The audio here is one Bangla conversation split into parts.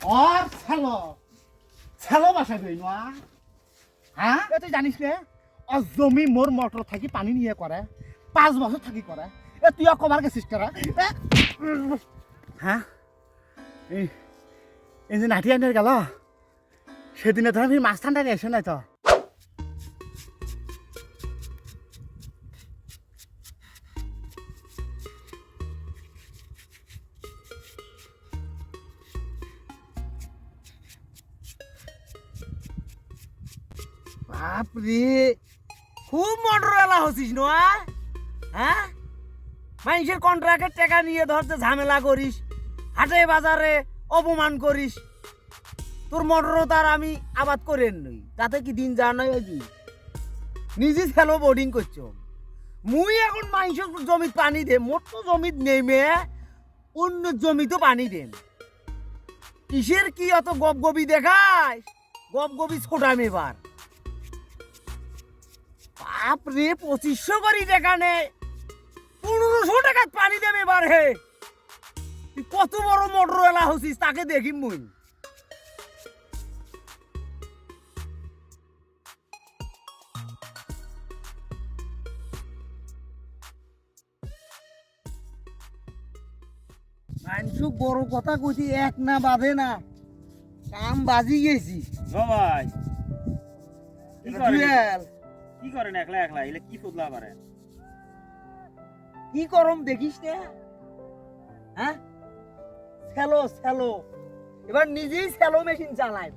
আর ছেলো ছেলো বাসা গই না হ্যাঁ তুই জানিস নে? অ জমি মোর মোটর থাকি পানি নিয়ে করে পাঁচ বছর থাকি করে এ, তুই কবার গেছিস করা হ্যাঁ এই যে নাটি আনের গেল। সেদিনে ধর মাছ ঠান্ডা এসে নাই তো খুব মোটর এলা হচ্ছিস না হ্যাঁ? মানুষের কন্ট্রাক্টের টাকা নিয়ে ধরতে ঝামেলা করিস, হাটে বাজারে অপমান করিস, তোর মোটরও তার আমি আবাদ করে নই, তাতে কি দিন যা নয় হয়েছি? নিজে খেলো বোর্ডিং করছ। মুই এখন মানুষের জমিত পানি দে, মোট তো জমিত নেমে অন্য জমিতে পানি দেন। কিসের কি অত গপ গবি দেখাস? গপ গবি ছোটাম এবার। বাপরে পঁচিশশো করি যেখানে পনেরোশো টাকা পানি দেবে এবার হে কত বড় মোটর এলা হচ্ছিস তাকে দেখি মুই। মানসুক বড় কথা কইছি এক না বাঁধে না কাম বাজি গেছি। সবাই কি করেন একলা একলা? এলে কি ফুদলা কি করম দেখিস না? হ্যাঁ? স্যালো স্যালো এবার নিজেই স্যালো মেশিন চালায়।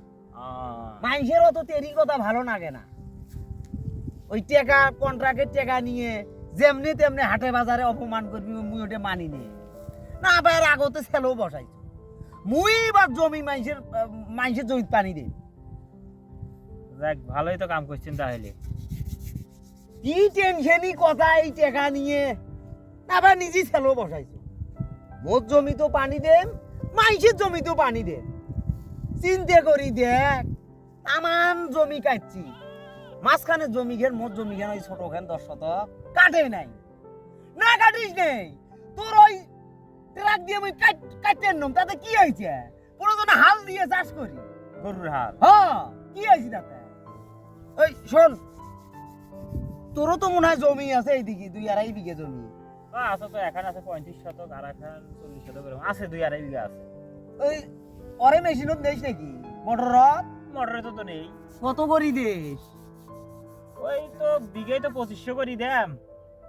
মানুষের অত তেরি কথা ভালো লাগে না। ওই টাকা কন্ট্রাক্টের টাকা নিয়ে যেমনি তেমনি হাটে বাজারে অপমান করবি মুই ওটা মানি নে। না আবার আগতে সেলো বসাইছো। মুই এবার জমি মানুষের আহ, মানুষের জমিত পানি দেই। যাক ভালোই তো কাম করছেন তাহলে। কি টেনশনই কথা এই টাকা নিয়ে? আবার নিজেই সেলো বসাইছো। মোর জমি তো পানি দেন মাইসের জমি তো পানি দেন। চিন্তা করি দেখ তামান জমি কাটছি। মাঝখানে জমি ঘের মোর জমি ঘেন ওই ছোট ঘেন দশ শতক। কাটে নাই। না কাটিস নেই। তোর ওই ট্রাক দিয়ে আমি কাট কাটতে নম তাতে কি হয়েছে? প্রয়োজন হাল দিয়ে চাষ করি। গরুর হাল। হ্যাঁ কি হয়েছে তাতে? ওই শোন তোরও তো মনে হয় জমি আছে এইদিকে দুই আড়াই বিঘে জমি। আছে তো এখানে আছে পঁয়ত্রিশ শতক আর এখান চল্লিশ শতক এরকম। আছে দুই আড়াই বিঘা আছে। ওই অরে মেশিনত দেশ নাকি? মোটরত মোটরে তো তো নেই। কত করি দেশ? ওই তো বিঘাই তো পঁচিশশো করি দেম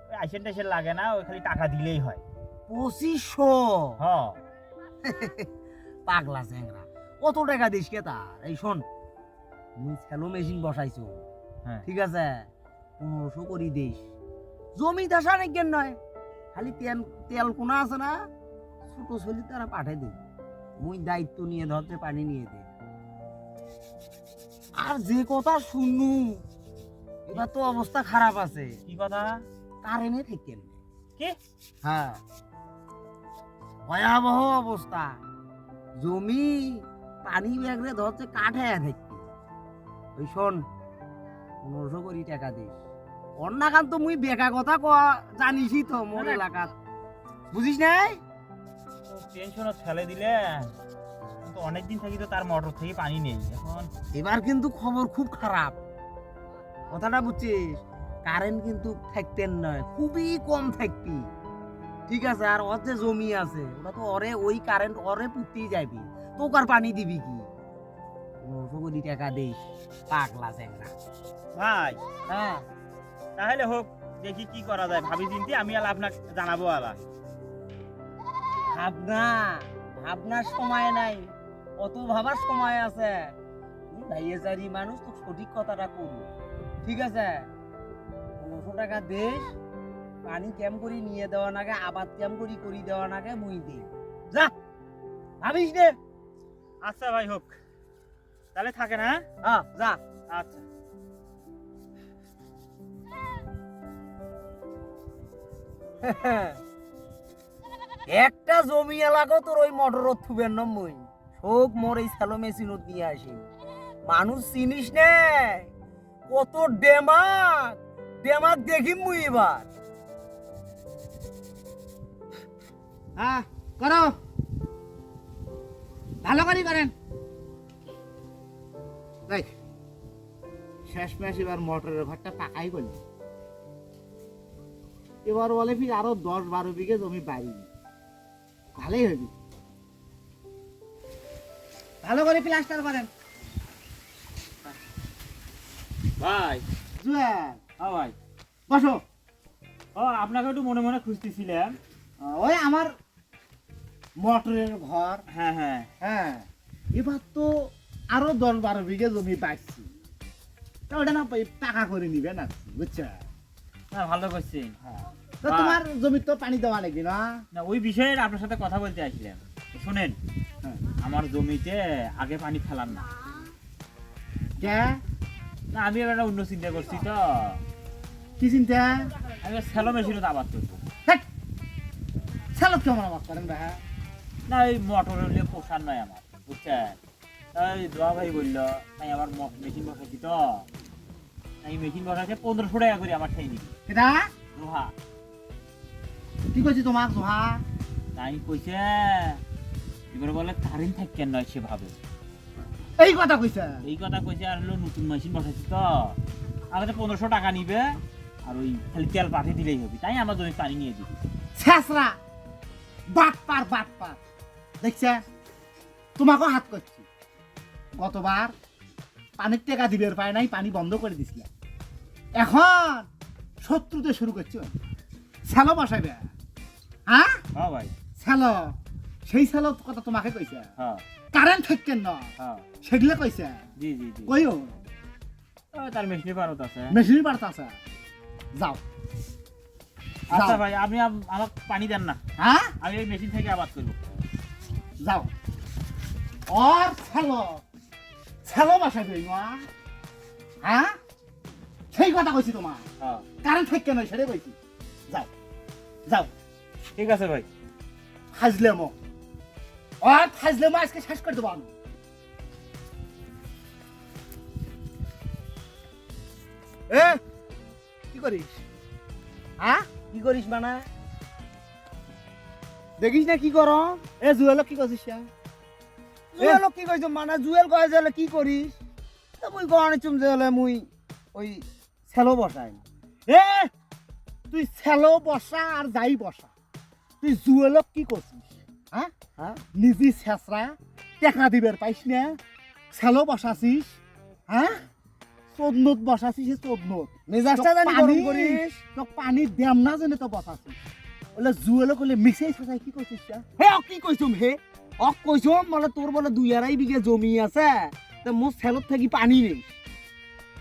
ওই আইসেন টাইসেন লাগে না ওই খালি টাকা দিলেই হয়। পঁচিশশো? হ। পাগলা চ্যাংরা। কত টাকা দিস কে তার? এই শোন মুই স্যালো মেশিন বসাইছো। হ্যাঁ। ঠিক আছে? পনেরোশো করি দিস জমি দাসা নাকি নয় খালি তেল তেল কোনা আছে না ছোট ছলি তারা পাঠাই দে। মুই দায়িত্ব নিয়ে ধরতে পানি নিয়ে দে। আর যে কথা শুনু এবার তো অবস্থা খারাপ আছে। কি কথা? কারেন্টে থেকেন কি? হ্যাঁ। ভয়াবহ অবস্থা। জমি পানি ব্যাগরে ধরতে কাঠে থাকবি ওই শোন পনেরোশো কোটি টাকা দিস। অন্যাকান তো মুই বেকা কথা কয়া জানিসই তো মোর। এলাকাত। বুঝিস নাই? টেনশনত ফেলে দিলে। অনেকদিন থাকি তো তার মোটর থেকে পানি নেই। এখন এবার কিন্তু খবর খুব খারাপ। কথাটা বুঝছিস? কারেন্ট কিন্তু থাকতেন নয় খুবই কম থাকবি ঠিক আছে আর ওর যে জমি আছে ওটা তো অরে ওই কারেন্ট অরে পুঁতেই যাবি। তোক আর পানি দিবি কি? কোটি টাকা দিস পাগলা চ্যাংরা। ভাই হ্যাঁ। তাহলে হোক দেখি কি করা যায়। ভাবি চিন্তি আমি আর আপনাকে জানাব আবার। ভাবনা ভাবনার সময় নাই। অত ভাবার সময় আছে। তুই ভাইয়েচারি মানুষ তো সঠিক কথাটা করু ঠিক আছে? পনেরোশো টাকা দেশ পানি কেম করি নিয়ে দেওয়া নাগে আবাদ কেম করি করি দেওয়া নাগে মুই দি যা ভাবিস নে। আচ্ছা ভাই হোক। তাহলে থাকে না? হ্যাঁ যা। আচ্ছা। একটা জমি এলাকা তোর ওই মোটরত থুবেন না মুই। শোক মোর এই স্যালো মেশিনত নিয়ে আসি। মানুষ চিনিস নে? কত ডেমাক ডেমাক দেখিম মুই এবার। হ্যাঁ করো। ভালো করে করেন। তাই শেষ মাস এবার মোটরের ঘরটা পাকাই করলি। এবার বলে ফির আরও দশ বারো বিঘে জমি বাড়ি। ভালোই হবি ভালো করে প্লাস্টার করেন। ভাই। জুয়েল হ্যাঁ ভাই। বসো। ও আপনাকে একটু মনে মনে খুঁজতেছিলাম। ওই আমার মোটরের ঘর। হ্যাঁ হ্যাঁ। হ্যাঁ। এবার তো আরও দশ বারো বিঘে জমি পাচ্ছি তা ওটা না টাকা করে নিবে না বুঝছ? না ভালো করছেন হ্যাঁ। তো তোমার জমি তো পানি দেওয়া নাকি না? না ওই বিষয়ে আপনার সাথে কথা বলতে আসলাম শোনেন হ্যাঁ। আমার জমিতে আগে পানি ফেলান না। কে? না আমি একটা অন্য চিন্তা করছি তো। কি চিন্তা? আমি স্যালো মেশিনে আবাদ করব। চালক কেমন আমার করেন ভাই? না ওই মোটর হলে পোষার নয় আমার বুঝছেন? দোয়া ভাই বলল তাই আমার মেশিন বসাইছি তো। মেশিন বসাইছে পনেরোশো টাকা করে আমার সেই নিবি এটা লোহা কি করছি তোমার সোহা তাই কইছে এবার বলে কারেন্ট থাকেন নয় সেভাবে এই কথা কইছে? এই কথা কইছে আর হলো নতুন মেশিন বসাইছি তো। পনেরোশো টাকা নিবে আর ওই খালি তেল পাঠিয়ে দিলেই হবে। তাই আমার জমি পানি নিয়ে দিবি বাট পার বাট পার দেখছে? তোমাকেও হাত করছি। গতবার পানির টেকা দিবের পায় নাই পানি বন্ধ করে দিছিল। এখন শত্রুতে শুরু করছ স্যালো বসাইবে হ্যাঁ? হ্যাঁ ভাই। স্যালো সেই স্যালো কথা তোমাকে কইছে? হ্যাঁ। কারেন্ট থাকেন ন। হ্যাঁ। সেগুলো কইছে? জি জি জি। কইও। তার মেশিনে পারত আছে। মেশিনের বাড়তে আছে। যাও। আচ্ছা ভাই আপনি আম- আমাকে পানি দেন না। হ্যাঁ? আমি এই মেশিন থেকে আবাদ করব। যাও। আর স্যালো হ্যাঁ সেই কথা কইছি তোমার হ্যাঁ। নয় সেটাই কইছি। যাও যাও। ঠিক আছে ভাই। আর আজকে শেষ করে দেবো আমি। এ কি করিস? হ্যাঁ কি করিস মানে? দেখিস না কি কর? এ জুয়েল কি করছিস? ইয়া? জুয়েল কি কইছ? মানে জুয়েল কয় যে কি করিস? তা মুই গণে চুম যে হলে মুই ওই সেলো বসাই। এ তুই ছেলো বসা আর যাই বসা। তুই জুয়েলক কি করছিস? হ্যাঁ হ্যাঁ? নিজে ছেঁচড়া টেকা দিবের পাইস না? ছেলো বসাছিস? হ্যাঁ চোদনত বসাছিস চোদনত। মেজাজটা জানি গরম করিস। তো পানি দেম না জানে তো বসাছিস। ওলে জুয়েলো কলে মিশাই সাজাই কি করছিস হে কি কইছুম হে? অক কইছুম বলে তোর বলে দুই আড়াই বিঘে জমি আছে তা মোর সেলত থাকি পানি নেই।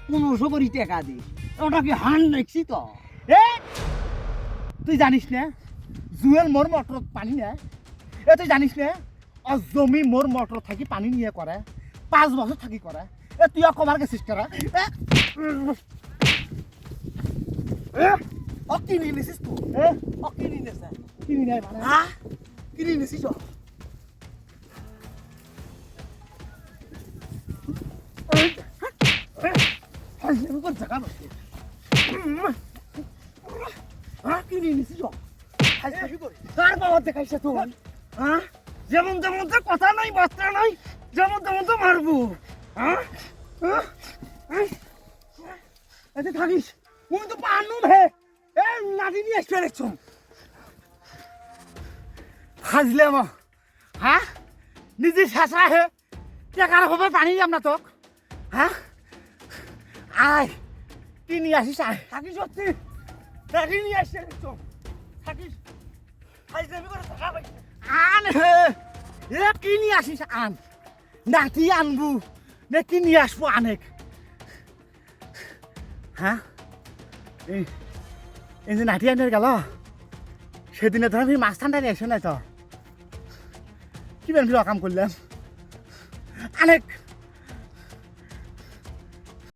পনেরোশো করে টাকা দিস ওটা কি হান দেখছি তো। এ তুই জানিস না? জুয়েল মোর মটর পানি নেয় এ তুই জানিস না? ও জমি মোর মটর থাকি পানি নিয়ে করে পাঁচ বছর থাকি করে এ তুই কমার গেছিস করা অক কি নিয়ে নিছিস তুই এ অক কি নিয়ে নিছিস কিনি নেয় মানে। হ্যাঁ কোন নিছিস কার বাবা দেখাইছে তুই হ্যাঁ যেমন তেমন তো কথা নাই বার্তা নাই যেমন তেমন তো মারবো? এতে থাকিস মুই তো পানু হে এ নাতি নিয়ে আসতে দেখছ হাসলে আমার হ্যাঁ নিজে শেষা হে টেকার হবে পানি যাম না তোক হ্যাঁ আয় কি নিয়ে আসিস থাকিস সত্যি নাতি নিয়ে আসতে দেখছ থাকিস। ফাইজলামি করে থাকা আন হে। এ, কি নিয়ে আসিস? আন। নাতি আনবু? নে, কি নিয়ে আসব আনেক? হ্যাঁ? এই যে নাতি আনের গেল। সেদিনে ধর আমি মাছ ঠান্ডা এসে নাই তো। কি বেন কাম করলাম। আনেক।